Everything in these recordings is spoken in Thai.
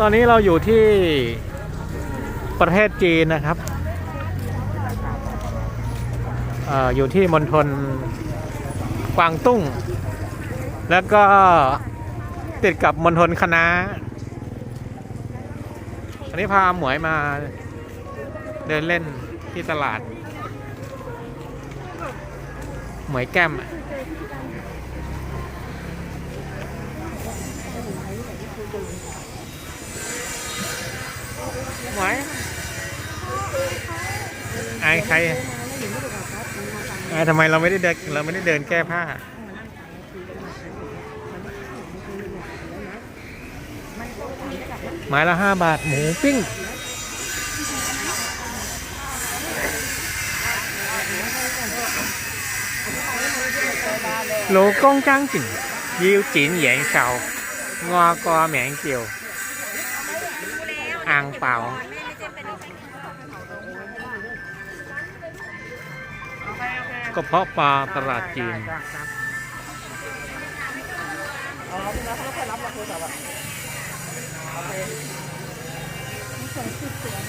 ตอนนี้เราอยู่ที่ประเทศจีนนะครับอออยู่ที่มณฑลกวางตุ้ง แล้วก็ติดกับมณฑลคณะอันนี้พาหมวยมาเดินเล่นที่ตลาด หมวยแก้ม หวไอายใครไอายทำไมเราไม่ได้เดินเราไม่ได้เดินแก้ผ้าไม้ละห้าบาทหมูปิ้งโลกงจ้างจิ๋นยิวจิ๋นเหยียนเฉา งอกอแหมงเจียว อ่างเปล่ากระเพาะปลาตลาดจีน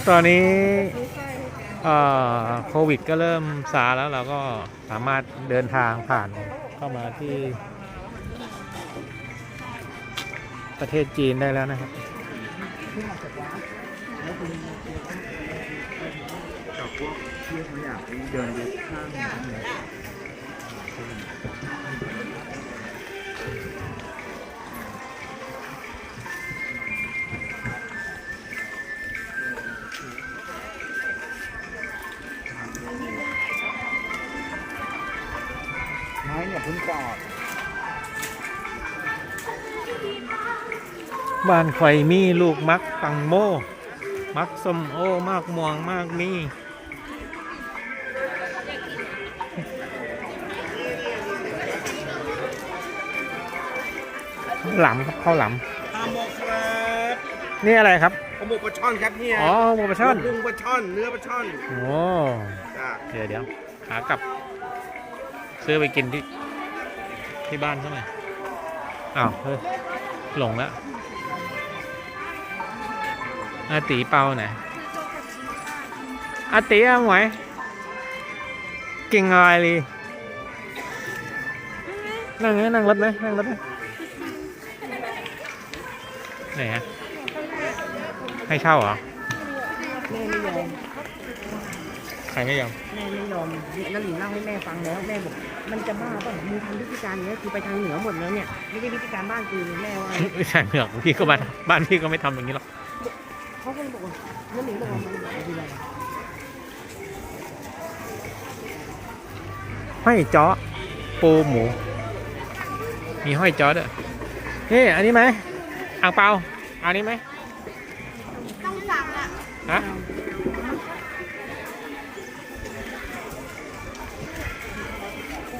ตอนนี้เอ่อโควิดก็เริ่มซาแล้วเราก็สามารถเดินทางผ่านเข้ามาที่ ประเทศจีนได้แล้วนะครับ กับพวกที่เขาอยากเดินดูข้างเนี่ย บ้านข่อยมีลูกมักตังโม มักส้มโอมากม่วงมากมีหลำครับข้าวหลปลาหมกครับำนี่อะไรครับปลาหมกปลาช่อนครับเนี่ยอ๋อหมูปลาช่อนกุ้งปลาช่อนเนื้อปลาช่อนโอ้จ้าเดี๋ยวเดี๋ยวหากลับ ซื้อไปกินที่ที่บ้านซะหน่อยอ้าวเฮ้ยหลงแล้ว อาตีเปาไหนอาตีอะหมวยกิ่งอะไรลีนั่งไหมนั่งรถไหมนั่งรถไหมไหนฮะให้เช่าเหรอแม่ไม่ยอมใครไม่ยอมแม่ไม่ยอมนลินเล่าให้แม่ฟังแล้วแม่บอกมันจะบ้าป่ะมึงทำวิธีการเนี้ยคือไปทางเหนือหมดแล้วเนี่ยไม่ใช่วิธีการบ้านกูเลยแม่ว่าไม่ใช่เหมือกพี่ก็บ้านบ้านพี่ก็ไม่ทำอย่างนี้หรอก เขาก็เลยบอกว่านลินบอกว่ามันคืออะไรห้อยจ้อปูหมู มีห้อยจ้อด้วยนี่อันนี้ไหมอ่างเปาอันนี้ไหมต้องสั่งอะฮะ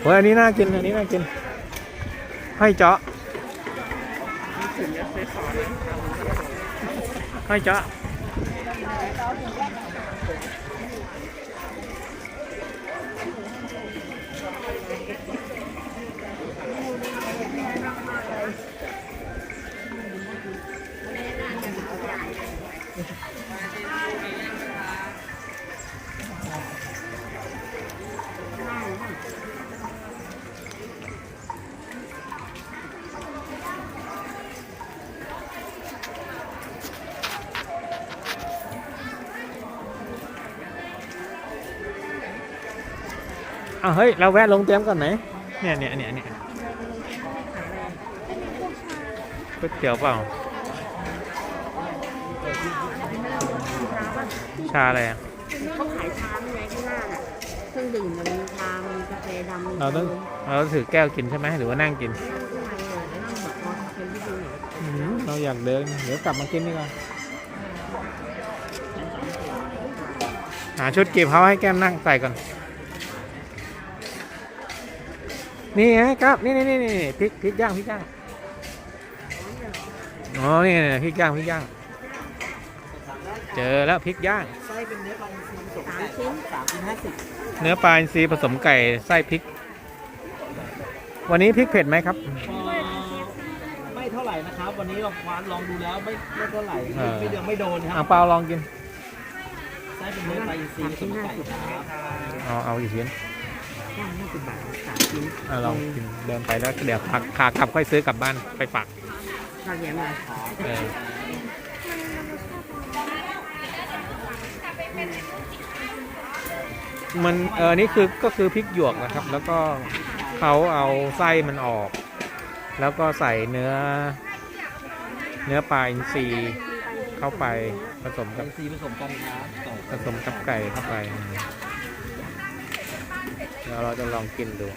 โอ้ยอันนี้น่ากินอันนี้น่ากินห้อยจ้อห้อ ยจ้ ออ้าวเฮ้ย เราแวะลงเตรียมก่อนไหนเนี่ยเนี่ยเนี่ยเนี่ยก๋วยเตี๋ยวเปล่า ชาอะไรอะเขาขายชาไงข้างหน้าน่ะเครื่องดื่มมันมีชา มีกาแฟดำมีเราต้องเราต้องถือแก้วกินใช่ไหมหรือว่านั่งกินข้างในเลยนั่งแบบนอนเป็นที่ดูหน่อยอืมเราอยากเดิน เดี๋ยวกลับมากินดีกว่าหาชุดเก็บเขาให้แก้มนั่งใส่ก่อน นี่ไงครับนี่นี่นี่นี่พริกพริกย่างพริกย่างอ๋อนี่พริกย่างพริกย่าง เจอแล้วพริกย่างไส้เป็นเนื้อปลาอินทรีผสมสามชิ้นสามชิ้นห้าสิบเนื้อปลาอินทรีผสมไก่ไส้พริก วันนี้พริกเผ็ดไหมครับ ไม่เท่าไหร่นะครับครับวันนี้เราควานลองดูแล้วไม่ไม่เท่าไหร่เออไม่เดือดไม่โดนคอ่ารังบเปาลองกินไส้เป็นเนื้อไตอินทรีย์ผสมไก่ครับเอาเอาอีกชิ้นห้าสิบบาทสามชิ้น อะลองกินเดินไปแล้วเดี๋ยวพักขากลับค่อยซื้อกลับบ้านไปฝากข้าวแยมมาเออมันเออนี่คือก็คือพริกหยวกนะครับ แล้วก็เขาเอาไส้มันออก แล้วก็ใส่เนื้อ เนื้อปลาอินทรีเข้าไปผสมไก่กับอินทรีย์ผสมกันครับไก่ผสมกับไก่เข้าไป เดี๋ยวเราจะลองกินดู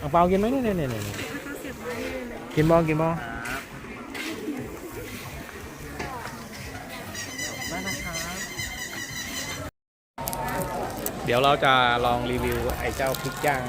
อังเปากินไหมเนี่ยเนี่ยเนี่ยเนี่ยกินบอกินบอได้นะครับเดี๋ยวเราจะลองรีวิวไอ้เจ้าพริกย่าง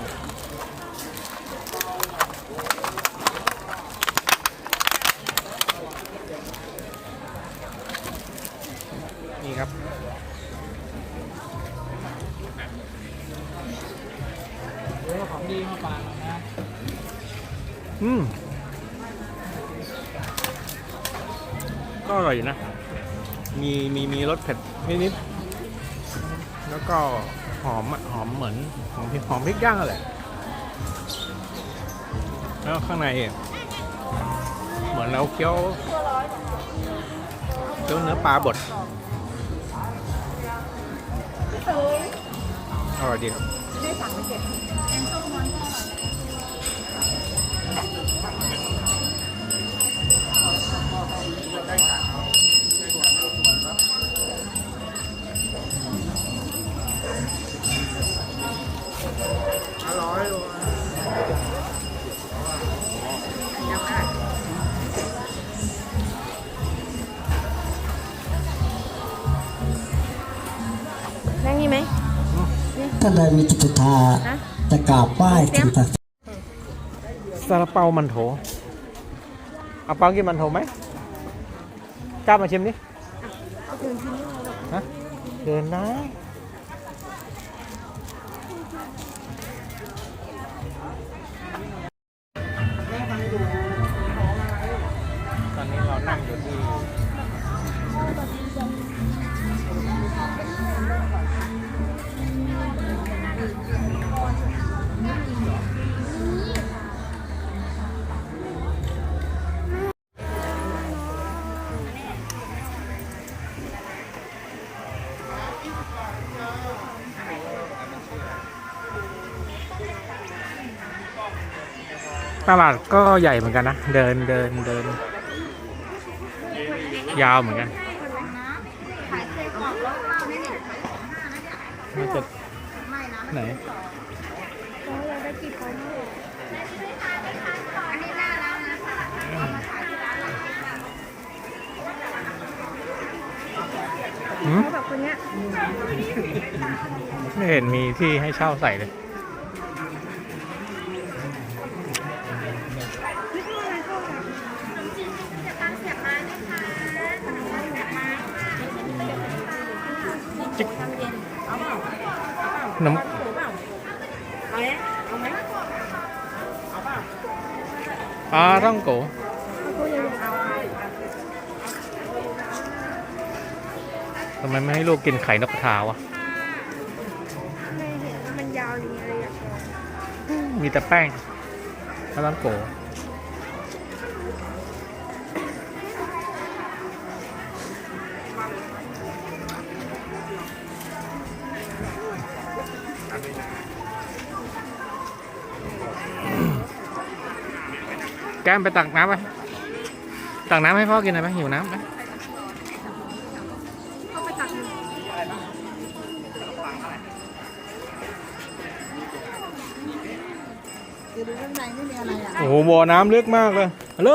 ก็อร่อยนะ มีมีมีรสเผ็ดนิดๆแล้วก็หอมอะหอมเหมือนหอมพริกหอมพริกย่างอะแหละแล้วข้างใน เหมือนเราเคี้ยวเคี้ยวเนื้อปลาบดอร่อยดีครับ นั่งนี่ไหมท่านใดมีจิตศรัทธาฮะจะกราบไหว้สิ่งศักดิ์สิทธิ์ซาลาเปามันโถเอาเปากินมันโถไหมกล้ามาชิมดิฮะเดินนะ ตลาดก็ใหญ่เหมือนกันนะ เดินเดินเดิน ยาวเหมือนกันน่าจะไหนแบบคนเนี้ยไม่เห็นมีที่ให้เช่าใส่เลยาำปลาท่องโกเอาทำไมไม่ให้ลูกกินไข่นกกระทาวะไม่เห็นมันยาวอย่างนี้เลยอะมีแต่แป้งปลาท่องโก แก้มไปตักน้ำไปตักน้ำให้พ่อกินหน่อยไหมหิวน้ำไหมเข้าไปตักหนึ่งเดี๋ยวดูข้างในไม่มีอะไรอะโอ้โหบ่อน้ำลึกมากเลยฮัลโหล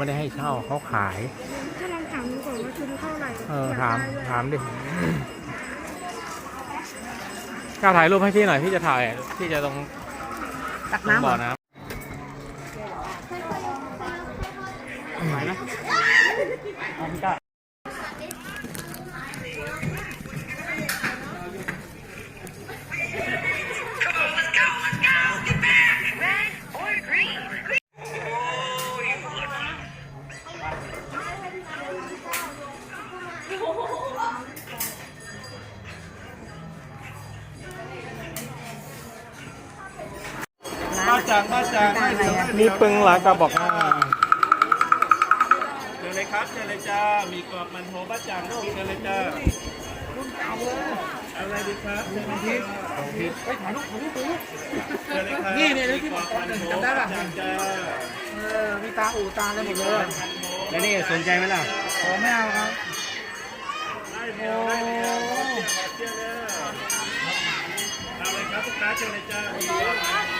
ไม่ได้ให้เช่าเขาขายถ้าลองถามดูก่อนว่าชุดเท่าไหร่เอออยกถามได้เลยถามดิกล้าถ่ายรูปให้พี่หน่อยพี่จะถ่ายพี่จะตรงตักตรงน้ำเหรบ่ออน้ไหวไหมเอาพี่ก้ามา มีปึงหลายกระบอกหน้าเชิญเลยครับเชิญเลยจ้า มีกรอบมันโถบ้าจางลูกเชิญเลยจ้าเอาอะไรดีครับเชิญเลยครับไปถ่ายรูปถ่ายรูปถ่ายรูปเชิญเลยครับนี่เนี่ยที่มีกรอบมันโถจำได้บ้าป่ะจางจ้าเออมีตาอูตาอะไรหมดเลย แล้วนี่สนใจไหมล่ะโอ้ไม่เอาครับได้เดียวได้เดียวเชิญเลยเอาเลยครับลูกค้าเชิญเลยจ้ามีกรอบมันโถบ้าจางจ้า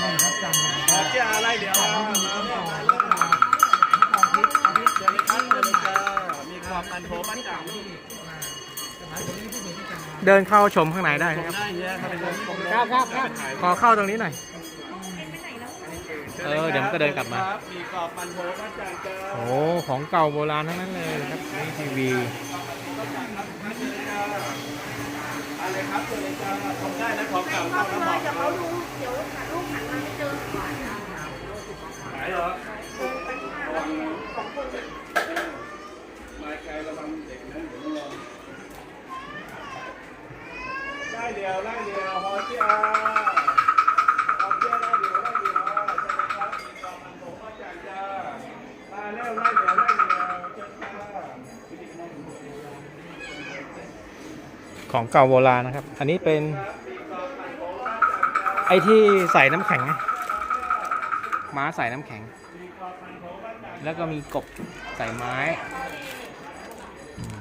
ไม่ครับจำขอเจ้าอะไรเดี๋ยวเอาเอาเนี่ยมาลูกค้าเชิญเลยครับเชิญเลยจ้ามีกรอบมันโถบ้าจางลูกเดินเข้าชมข้างในได้นะครับ ได้เฮียครับเป็นคนครับครับครับขอเข้าตรงนี้หน่อย เออเดี๋ยวมันก็เดินกลับมา มีกรอบมันโถบ้าจางจ้าโอ้ของเก่าโบราณทั้งนั้นเลยนะครับนี่ทีวีอะไรครับเชิญเลยจ้าชมได้นะของเก่าเข้าแล้วบอกเดี๋ยวเขาดูเดี๋ยวถ่ายรูปหันมาไม่เจอ ขายเหรอ ของคน มาไกลระวังเด็กนะเดี๋ยวไม่รอได้เดียวได้เดียวฮอเจียฮอเจียได้เดียวได้เดียวใช่ไหมครับมีกรอบมันโถบ้าจางจ้ามาแล้วได้เดียวได้เดียวเชิญจ้า ของเก่าโบราณนะครับ อันนี้เป็น ไอ้ที่ใส่น้ำแข็งไงม้าใส่น้ำแข็ง แล้วก็มีกบใส่ไม้อืม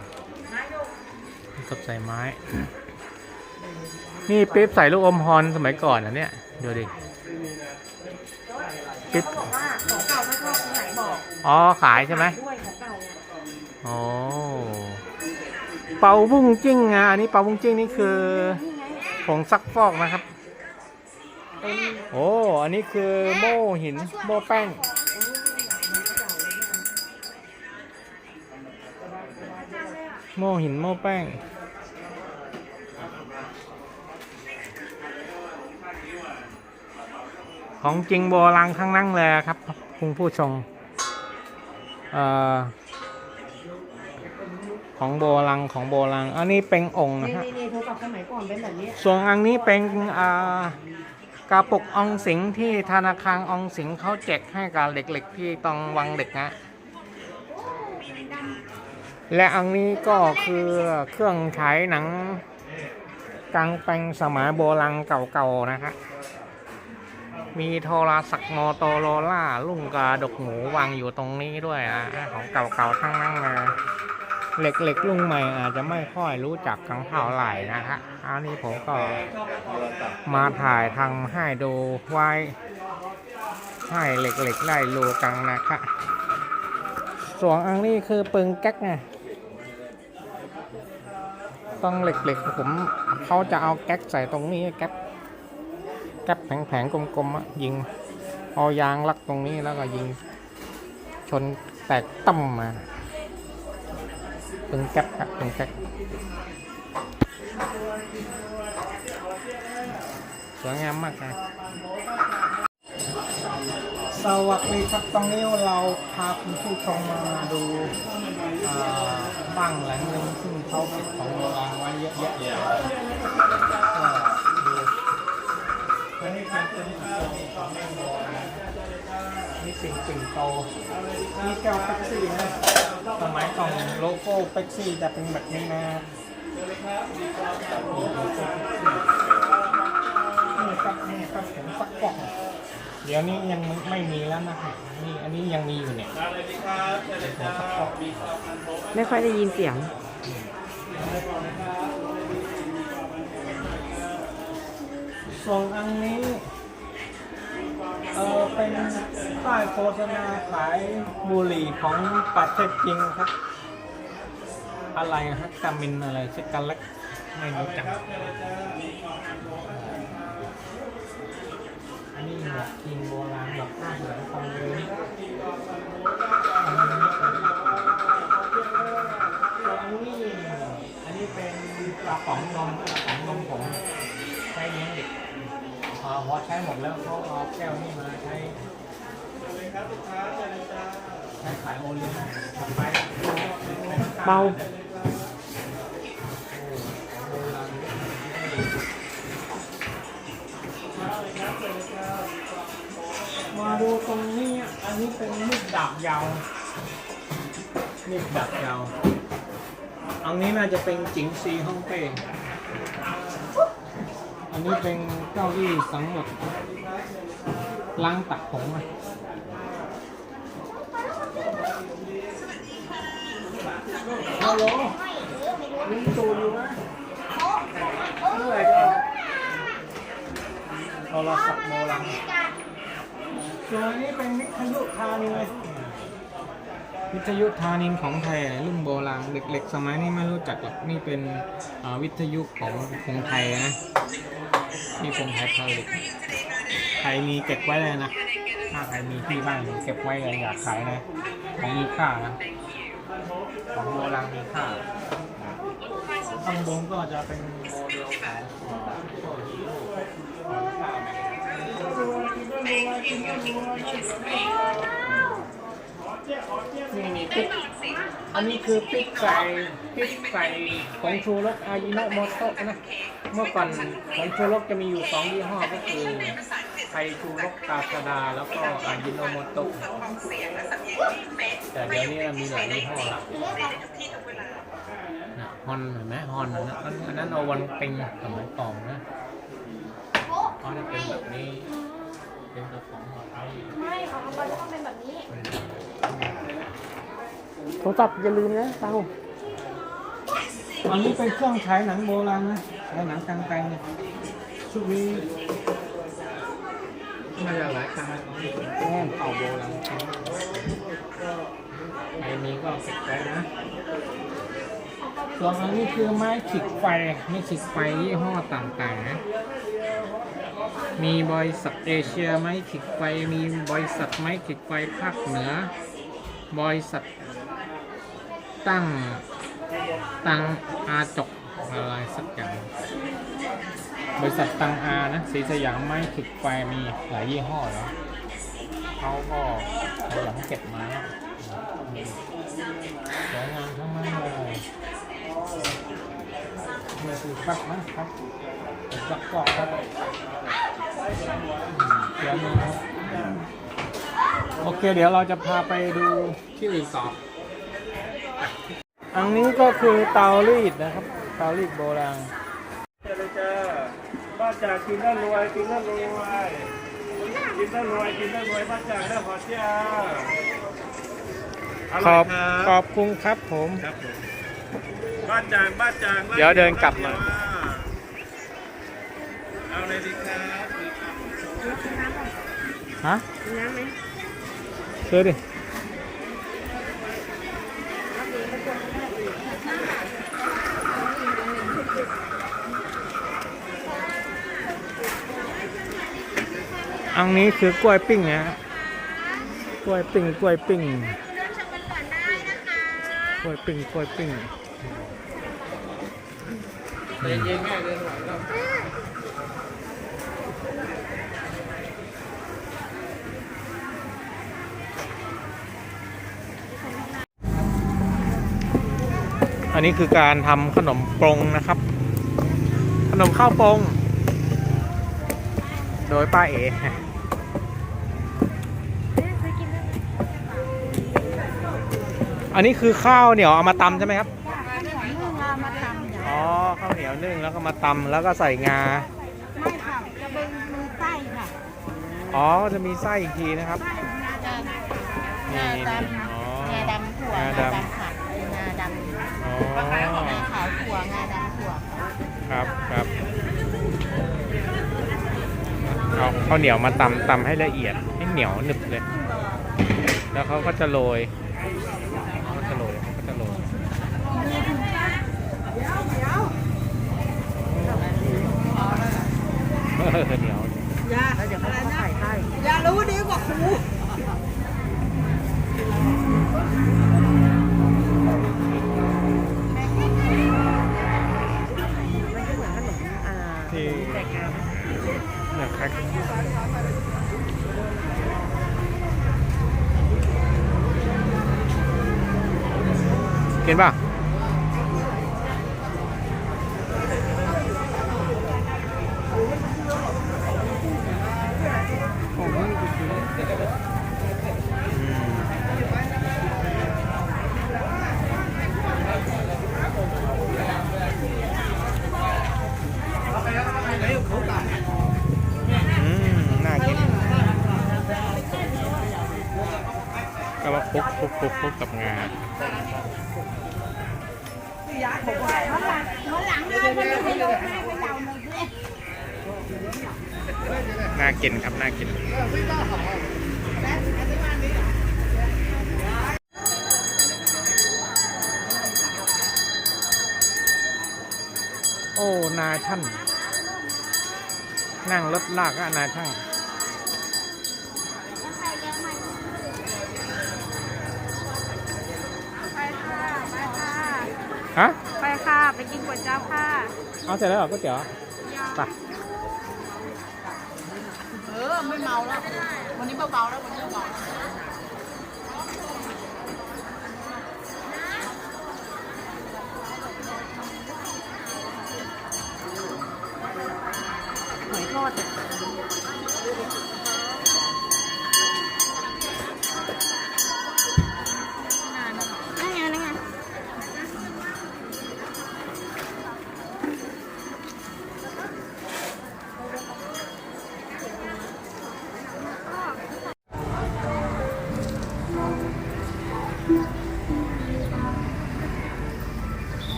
มีกบใส่ไม้ นี่ปิ๊บใส่ลูกอมฮอนสมัยก่อนนะเนี่ยดูดิปิ๊บบอกว่าของเก่าถ้าชอบที่ไหนบอก อ๋อ ขายใช่ไหมด้วยของเก่าไงอ๋อ เปาบุ้งจิ้งอะอันนี้เปาบุ้งจิ้งนี่คือนี่ไงผงซักฟอกนะครับ โอ้ อันนี้คือโม่หินโม่แป้ง โม่หินโม่แป้ง ของจริงโบราณข้างนั่งเลยครับ คุณผู้ชม เอ่อ ของโบราณของโบราณอันนี้เป็นองค์นะนี่ฮะนี่นี่โทรศัพท์สมัยก่อนเป็นแบบนี้ส่วนอันนี้เป็นอ่ากระปุกออมสินที่ธนาคารออมสินเขาแจกให้กับเด็กๆที่ต้องวังเด็กนะ และอันนี้ก็คือเครื่องฉายหนังกลางแปลงสมัยโบราณเก่าๆนะฮะ มีโทรศัพท์โมโตโรล่ารุ่งกระดกหมูวางอยู่ตรงนี้ด้วยนะของเก่าๆทั้งนั้นเลย เหล็กๆลุงใหม่อาจจะไม่ค่อยรู้จักกันเท่าไหร่นะฮะอันนี้ผมก็มาถ่ายทำให้ดูไว้ ให้เหล็กๆได้รู้กันนะคะส่วนอันนี้คือปืนแก๊กไงต้องเหล็กๆผมเขาจะเอาแก๊กใส่ตรงนี้แก๊กแก๊กแผงๆกลมๆอะยิงเอายางลักตรงนี้แล้วก็ยิงชนแตกตั้มมา ปืนแก๊กอะปืนแก๊กสวยงามมากนะสวัสดีครับตอนนี้เราพาคุณผู้ชมมาดูบ้านหลังหนึ่งซึ่งเขาเก็บของโบราณไว้เยอะแยะเลยก็ดูอันนี้เป็นเป็นปิ่นโตของแม่โบราณ นี่เป็นปิ่นโตนี่แก้วเป๊กซี่นะสมัยก่อนโลโก้เป๊กซี่จะเป็นแบบนี้นะนี่ครับนี่ครับผมสักกล่องเดี๋ยวนี้ยังไม่มีแล้วนะครับนี่อันนี้ยังมีอยู่เนี่ยมาเลยดีครับเชิญเลยจ้ามีกรอบมันโถไม่ค่อยได้ยินเสียงส่วนอันนี้ เออเป็นป้ายโฆษณาขายบุหรี่ของประเทศจริงครับ อะไรฮะกามินอะไรสกันเล็กไม่รู้จักอันนี้หมวกกินโบราณหมวกผ้าเหลืองคองเวนอันนี้อันนี้เป็นกระป๋องนมกระป๋องนมผมใช้เลี้ยงเด็ก พอพอใช้หมดแล้วเขาเอาแก้วนี่มาใช้ใช้ขายโอเลี้ยงทำไปเบามาดูตรงนี้อะอันนี้เป็นมีดดาบยาวมีดดาบยาว อันนี้น่าจะเป็นจิงซีฮ่องเต้ อันนี้เป็นเก้าอี้สำหรับล้างตักผมอะฮัลโหลลุงตู่อยู่ไหมเมื่อไหร่ก็โทรศัพท์โบราณส่วนอันนี้เป็นวิทยุธานินเลย วิทยุธานินของไทยรุ่นโบราณเด็กๆสมัยนี้ไม่รู้จักหรอกนี่เป็นวิทยุของของไทยนะนี่เป็นไทยผลิตใครมีเก็บไว้เลยนะถ้าใครมีที่บ้านเก็บไว้เลยอยากขายนะของมีค่านะของโบราณมีค่าข้างบนก็จะเป็นโมเดลของอ่าพวฮีโร่ของค่า นี่มีปิ๊กอันนี้คือปิ๊กไก่ปิ๊กไก่ของชูรสอายิโนโมโตะนะ เมื่อก่อนของชูรสจะมีอยู่สองยี่ห้อก็คือไทยชูรสกาซาดาแล้วก็อายิโนโมโตะแต่เดี๋ยวนี้มีหลายยี่ห้อละนะฮอนเห็นไหมฮอนอันนั้นอันนั้นเอาวันเป็นสมัยก่อนนะฮอนเป็นแบบนี้เป็นกระป๋องแบบนี้ไม่ของเอาไปต้ โทรศัพท์อย่าลืมนะเตาอันนี้เป็นเครื่องฉายหนังโบราณนะฉายหนังกลางแปลงเนี่ยชุดนี้น่าจะหลายครั้งแล้วแง่เก่าโบราณใครมีก็เก็บไว้นะส่วนอันนี้คือไม้ขีดไฟไม้ขีดไฟยี่ห้อต่างๆนะมีบริษัทเอเชียไม้ขีดไฟมีบริษัทไม้ขีดไฟภาคเหนือบริษัท ตั้ง ตังอาจกอะไรสักอย่าง บริษัทตังอานะ สีสยามไม้ขีดไฟมีหลายยี่ห้อแล้วเขาก็ขยันเก็บมาสวยงามทั้งนั้นเลยนี่คือแป๊บนะครับสักกอกครับเดี๋ยวนะครับโอเค เดี๋ยวเราจะพาไปดูที่อื่นต่อ อันนี้ก็คือเตารีดนะครับ เตารีดโบราณเจอเลยจ้าบ้านจากกินแล้วรวยกินแล้วรวยกินแล้วรวยกินแล้วรวยบ้านจากได้พอเจ้าขอบขอบคุณครับผมครับผมบ้านจางบ้านจางบ้าเดี๋ยวเดินกลับมาเอาเลยดีครับฮะมีน้ำไหมซื้อดิ อันนี้คือกล้วยปิ้งนะฮะกล้วยปิ้งกล้วยปิ้งกล้วยปิ้งกล้วยปิ้งอันนี้คือการทำขนมปรงนะครับ ขนมข้าวปรง โดยป้าเอ๋ อันนี้คือข้าวเหนียวเอามาตำใช่ไหมครับอ๋อข้าวเหนียวนึ่งแล้วก็มาตำแล้วก็ใส่งาไม่ค่ะจะเป็นมือไส้ค่ะอ๋อจะมีไส้อีกทีนะครับงาดนี่ำอ๋อ งาดำถั่วงางาดดำค่ะงาดำอ๋องาขาวถั่วงาดำถั่วค่ะครับครับเอาขข้าวเหนียวมาตำตำให้ละเอียดให้เหนียวหนึบเลย แล้วเขาก็จะโรยเขาก็จะโรยเขาก็จะโรย เออเหนียวแล้วเดี๋ยวเขาก็ใส่ให้อย่ารู้ดีกว่าครูมันก็เหมือนขนมอ่าที่แตกงานเนื้อแครกกินป่ะ น่ากินครับน่ากินโอ้ นาท่าน นั่งรถลากก็นาท่านฮะ ไปค่ะไปกินก๋วยจั๊บค่ะเอาเสร็จแล้วเหรอก๋วยเตี๋ยวไปเออไม่เมาแล้ว วันนี้เบาๆแล้ววันนี้เบาหอยทอดเนี่ย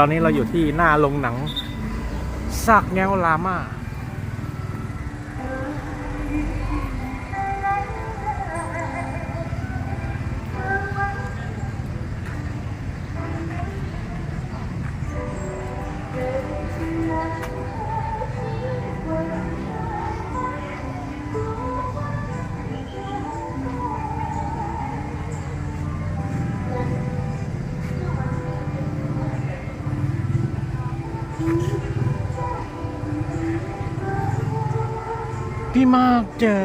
ตอนนี้เราอยู่ที่หน้าโรงหนังซากแงวลาม่า พี่มากเจอ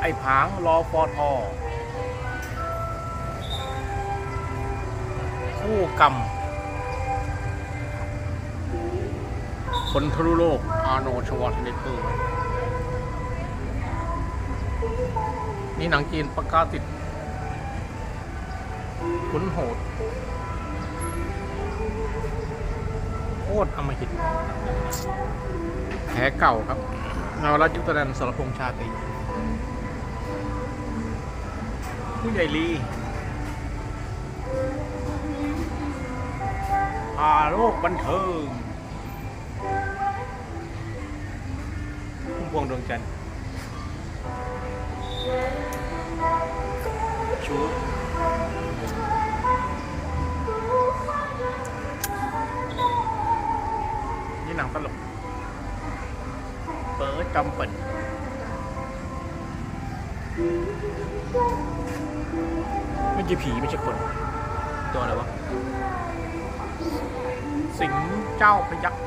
ไอ้ผางรอฟอทอคู่กรรมคนทะลุโลก อาโนชวัตเนเกอร์นี่หนังจีนประกาศติดขุนโหด คตรอมหิตแผลเก่าครับนวรัตน์ยุตนันสรพงษ์ชาตรีผู้ใหญ่ลีพาโลกบันเทิงพุ่มพวงดวงจันทร์ชู นี่หนังตลกเปิดจำเปิดไม่ใช่ผีไม่ใช่คน ตัวอะไรวะ สิงเจ้าพยักษ์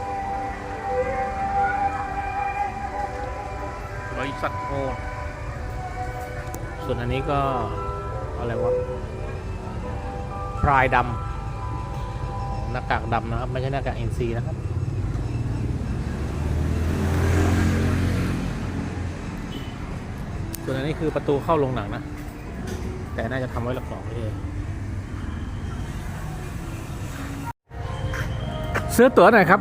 บริษัทโหดส่วนอันนี้ก็ อะไรวะพรายดำหน้ากากดำนะครับ ไม่ใช่หน้ากาก NC นะครับ ส่วนอันนี้คือประตูเข้าโรงหนังนะ แต่น่าจะทำไว้หลักสองไม่ใช่ซื้อตั๋วหน่อยครับ